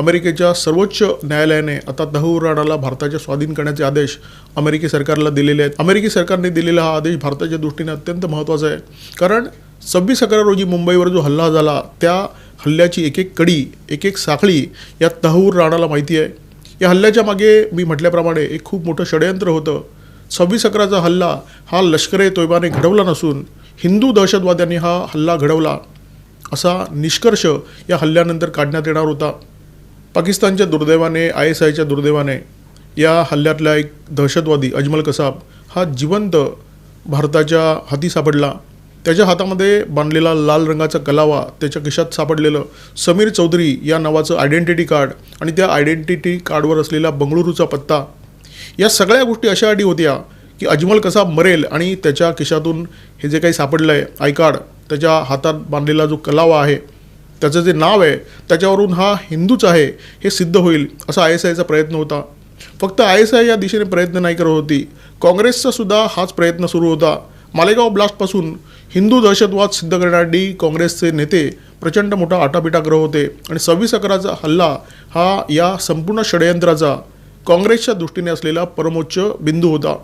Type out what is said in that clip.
अमेरिकेच्या सर्वोच्च न्यायालयाने आता तहूर राणाला भारताच्या स्वाधीन करण्याचे आदेश अमेरिकी सरकारला दिलेले आहेत. अमेरिकी सरकारने दिलेला हा आदेश भारताच्या दृष्टीने अत्यंत महत्त्वाचा आहे. कारण सव्वीस अकरा रोजी मुंबईवर जो हल्ला झाला त्या हल्ल्याची एक एक कडी एक एक साखळी या तहूर राणाला माहिती आहे. या हल्ल्याच्या मागे मी म्हटल्याप्रमाणे एक खूप मोठं षडयंत्र होतं. सव्वीस अकराचा हल्ला हा लष्कर ए तोयबाने घडवला नसून हिंदू दहशतवाद्यांनी हा हल्ला घडवला असा निष्कर्ष या हल्ल्यानंतर काढण्यात येणार होता. पाकिस्तानच्या दुर्दैवाने आय एस आयच्या दुर्दैवाने या हल्ल्यातला एक दहशतवादी अजमल कसाब हा जिवंत भारताच्या हाती सापडला. त्याच्या हातामध्ये बांधलेला लाल रंगाचा कलावा त्याच्या खिशात सापडलेलं समीर चौधरी या नावाचं आयडेंटिटी कार्ड आणि त्या आयडेंटिटी कार्डवर असलेला बंगळुरूचा पत्ता. या सगळ्या गोष्टी अशा अटी होत्या की अजमल कसाब मरेल आणि त्याच्या खिशातून हे जे काही सापडलं आहे आय कार्ड त्याच्या हातात बांधलेला जो कलावा आहे त्याचं जे नाव आहे त्याच्यावरून हा हिंदूच आहे हे सिद्ध होईल असा आय एस आयचा प्रयत्न होता. फक्त आय एस आय या दिशेने प्रयत्न नाही करत होती. काँग्रेसचा सुद्धा हाच प्रयत्न सुरू होता. मालेगाव ब्लास्टपासून हिंदू दहशतवाद सिद्ध करण्यासाठी काँग्रेसचे नेते प्रचंड मोठा आटापिटा करत होते आणि सव्वीस अकराचा हल्ला हा या संपूर्ण षडयंत्राचा काँग्रेसच्या दृष्टीने असलेला परमोच्च बिंदू होता.